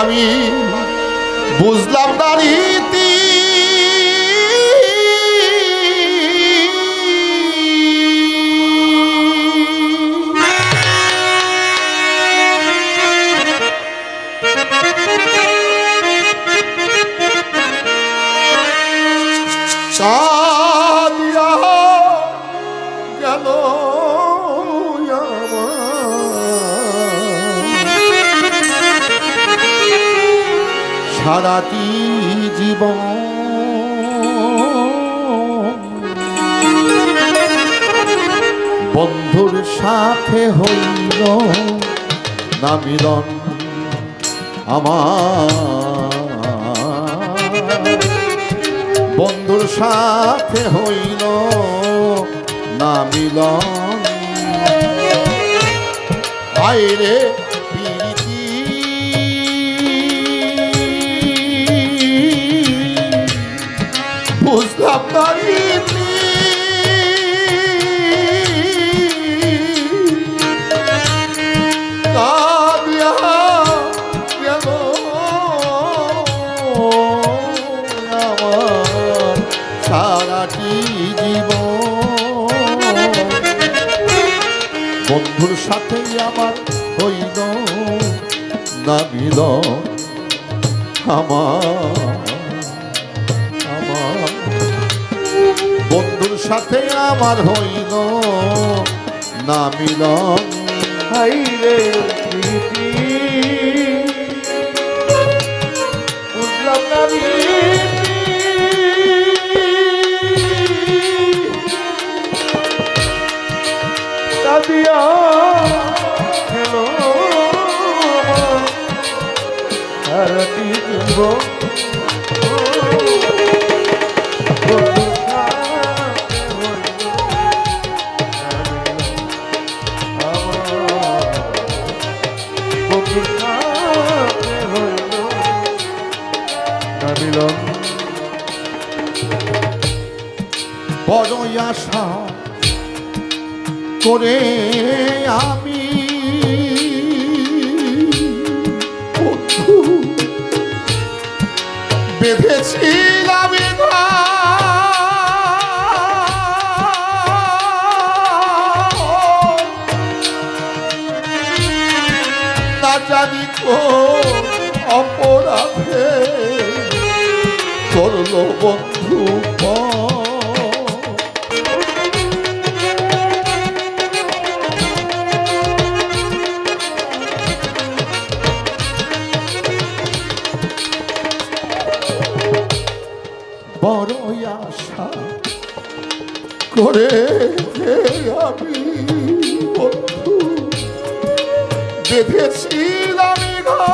আমি বুঝলাম না রীতি। সারাটি জীবন? বন্ধুর সাথে হইল না মিলন আমার? বন্ধুর সাথে হইল না মিলন? বাইরে বন্ধুর সাথে আমার হইল না মিল আমার। বন্ধুর সাথে আমার হইল না মিলন। হাইরে প্রীতি। করল বন্ধু। বড় আশা করে আমি বন্ধু বেঁধেছিলাম এ ঘর।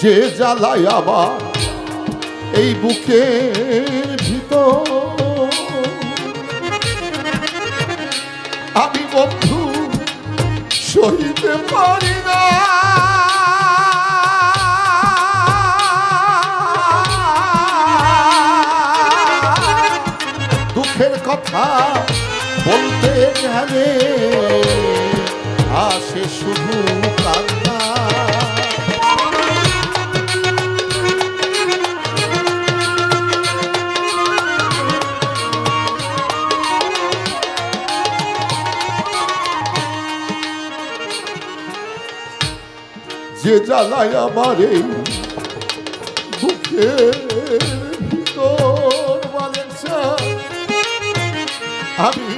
যে জ্বালায় আবার এই বুকে ভিতর। আমি বন্ধু সহিতে পারি না। দুঃখের কথা বলতে গেলে আসে শুধু কান্না। যে জ্বালায় আমার এই বুকের ভিতর আমি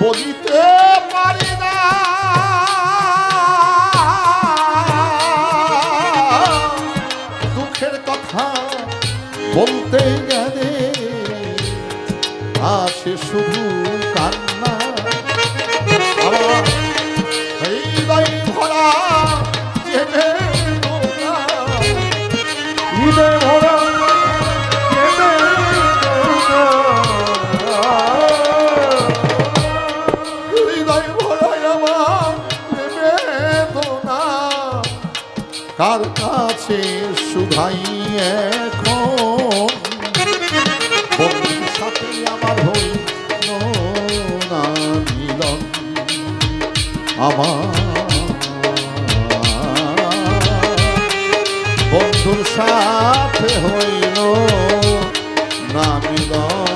বলিতে পারি না। দুঃখের কথা বলতে গেলে আসে শুধু শুধাই এখন। বন্ধুর সাথে আমার হইল না মিলন। আমার বন্ধুর সাথে হইল না মিলন।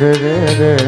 বন্ধুর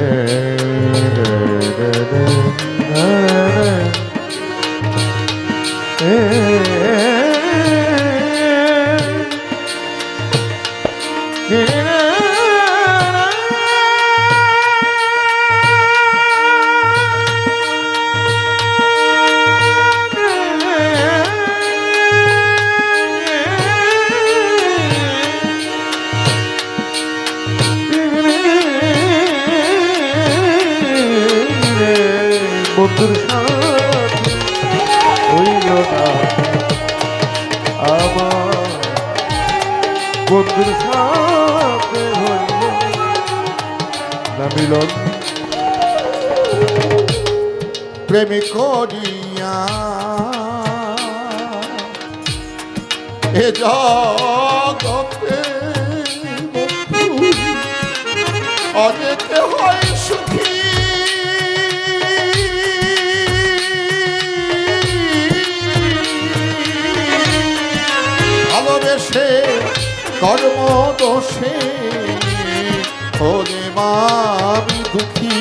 বন্ধুর সাথে হইল না মিলন। প্রেমে করিয়া এ জগতে বন্ধু কর্ম দোষে হলে মা আমি দুঃখী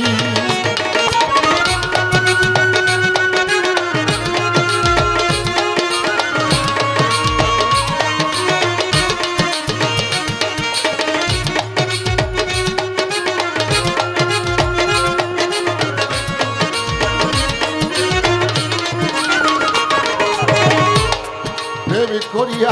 করিয়া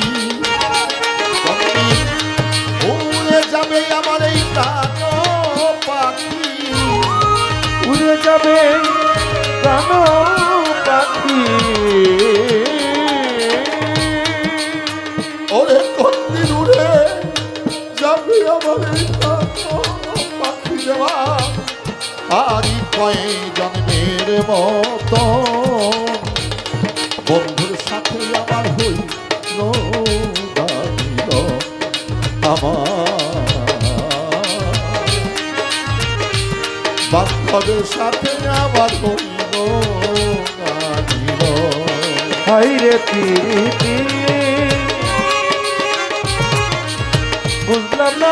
মতো। বন্ধুর সাথে আমার দাঁড়িল আমার। বান্ধবের সাথে আমার হইল হাইরে প্রীতি। বুঝলাম না